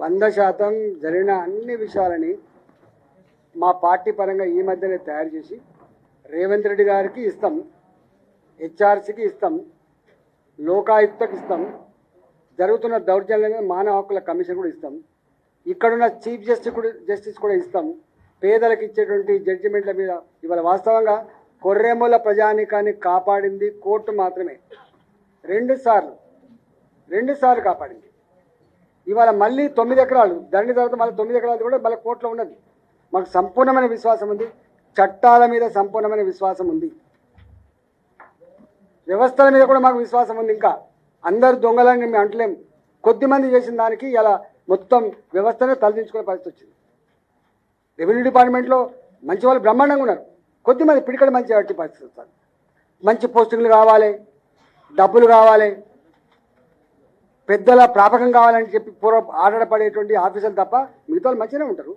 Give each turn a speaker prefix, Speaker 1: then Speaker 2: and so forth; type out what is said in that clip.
Speaker 1: వంద శాతం జరిగిన అన్ని విషయాలని మా పార్టీ పరంగా ఈ మధ్యనే తయారు చేసి రేవంత్ రెడ్డి గారికి ఇస్తాం హెచ్ఆర్సీకి ఇస్తాం లోకాయుక్తకి ఇస్తాం జరుగుతున్న దౌర్జన్యం మానవ హక్కుల కమిషన్ కూడా ఇస్తాం ఇక్కడున్న చీఫ్ జస్టిస్ కూడా జస్టిస్ కూడా ఇస్తాం పేదలకు ఇచ్చేటువంటి జడ్జిమెంట్ల మీద ఇవాళ వాస్తవంగా కొర్రేముల ప్రజానికాన్ని కాపాడింది కోర్టు మాత్రమే. రెండు సార్లు రెండు సార్లు కాపాడింది. ఇవాళ మళ్ళీ తొమ్మిది ఎకరాలు ధరణి తర్వాత మళ్ళీ తొమ్మిది ఎకరాలు కూడా మళ్ళీ కోర్టులో ఉన్నది. మాకు సంపూర్ణమైన విశ్వాసం ఉంది. చట్టాల మీద సంపూర్ణమైన విశ్వాసం ఉంది. వ్యవస్థల మీద కూడా మాకు విశ్వాసం ఉంది ఇంకా. అందరు దొంగలని మేము అంటలేం. కొద్దిమంది చేసిన దానికి ఇలా మొత్తం వ్యవస్థనే తలదించుకునే పరిస్థితి వచ్చింది. రెవెన్యూ డిపార్ట్మెంట్లో మంచి వాళ్ళు బ్రహ్మాండంగా ఉన్నారు. కొద్దిమంది పిడికడ మంచి పరిస్థితి వస్తారు మంచి పోస్టింగ్లు కావాలి డబ్బులు కావాలి. పెద్దల ప్రాపకం కావాలని చెప్పి పూర్వ ఆడపడేటువంటి ఆఫీసర్లు తప్ప మిగతా మంచిగానే ఉంటారు.